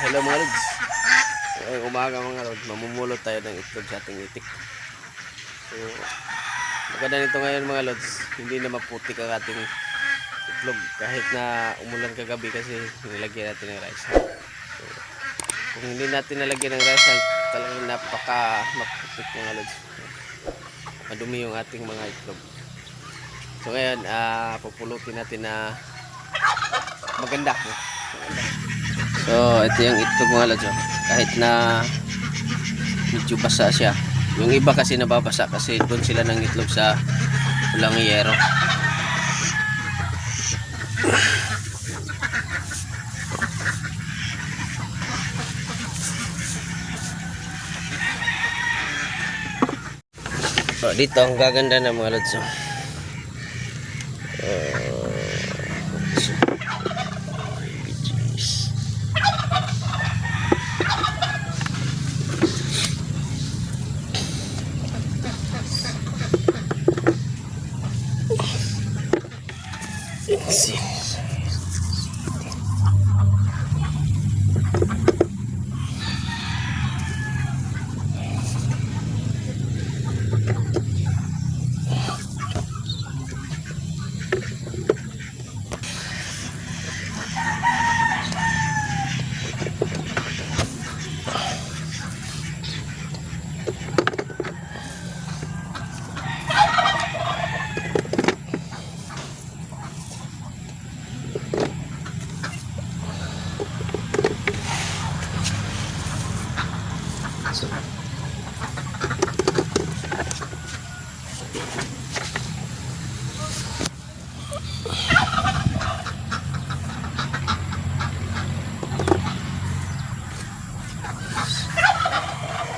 Hello mga lods. Ngayong umaga mga lods, mamumulot tayo ng itlog sa ating itik. So, maganda nito ngayon mga lods, hindi na maputik ang ating itlog kahit na umulan kagabi kasi nilagyan natin ng rice. So, kung hindi natin nalagyan ng rice talagang napaka maputik mga lods. Madumi yung ating mga itlog. So ngayon, ah pupulutin natin na maganda. maganda. So, ito yung itlog mga lods. oh. Kahit na medyo basa siya. Yung iba kasi nababasa kasi doon sila ng itlog sa walang yero. So, dito ang gaganda ng mga lods. oh. Sí.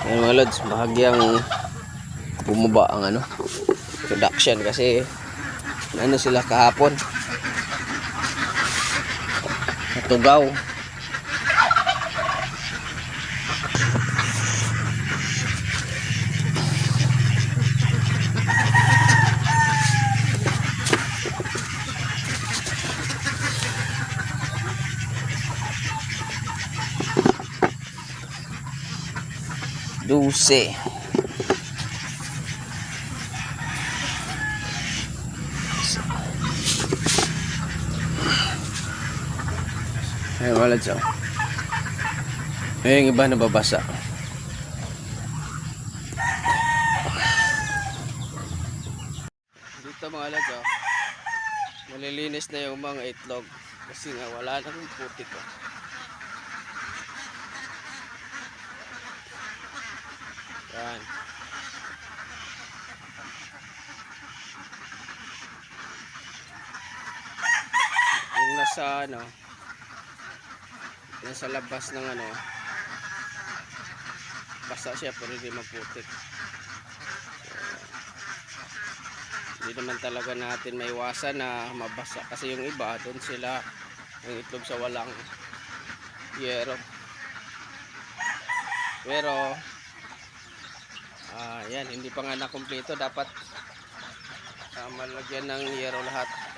Ayun mga lods, bahagyang bumaba ang ano, production kasi ano sila kahapon. Natugaw. Dulce. Ayun, wala siya. Ayun, yung iba nababasa. Dito mga lads, oh. Malilinis na yung mga itlog. Kasi nga, wala na yung putik, oh. Yan. Nasa ano, nasa labas ng ano, basa siya pero hindi maputik. Hindi naman talaga natin maiwasan na mabasa kasi yung iba doon sila yung itlog sa walang yero. Pero Ah, yan, hindi pa nga nakumpleto. Dapat ah, malagyan ng yero lahat.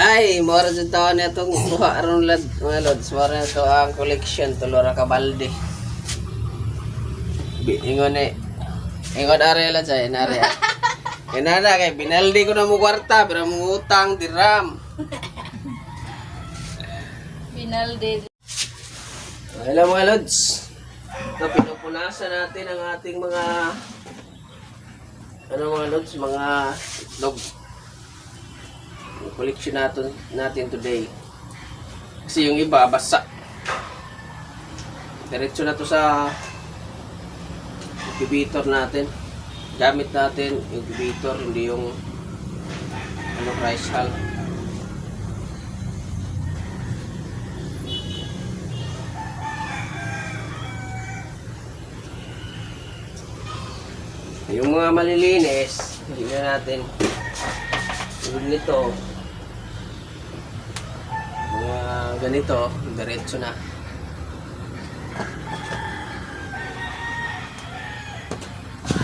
Ay, mora sa taon na itong buha aron lad, mga lods. Mora na ito ang collection, tulora ka balde. Ingon eh. Ingon are lad sa inare. Inara kay binaldi ko na mo kwarta, pero mo utang diram. Pinalde. Hello mga lods. Ito pinupunasan natin ang ating mga ano mga lods, mga itlog. Yung collection natin, natin today. Kasi yung iba basa. Diretso na to sa incubator natin. Gamit natin incubator, hindi yung ano rice hull. Yung mga malilinis, tingnan natin. Yung nito, mga ganito, diretso na.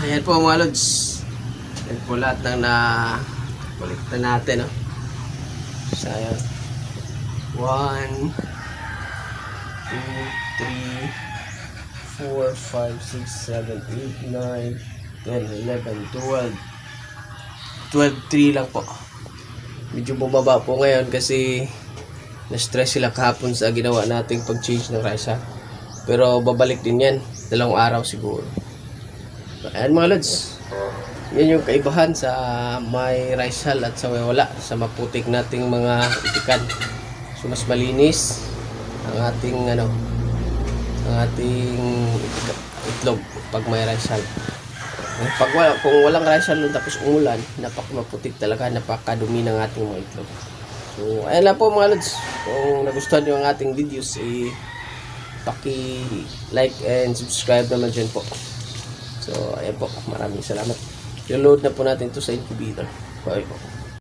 Ayan po mga lods. Yan po lahat ng na Baliktad natin, no? Sayang. One, two, three, four, five, six, seven, eight, nine, ten, eleven, twelve. Twelve, three lang po. Medyo bumaba po ngayon kasi na-stress sila kahapon sa ginawa nating pag-change ng rice ha. Pero babalik din yan. Dalawang araw siguro. Ayan mga lods. Yan yung kaibahan sa may rice hull at sa wala sa maputik nating mga itikan. So mas malinis ang ating ano ang ating itlog pag may rice hull. Eh, Pag wala, kung walang rice hull tapos umulan, napak maputik talaga, napakadumi ng ating mga itlog. So, ayan lang po mga lods. Kung nagustuhan nyo ang ating videos, eh, paki-like and subscribe naman dyan po. So, ayan po. Maraming salamat. I-load na po natin to sa incubator. Bye po.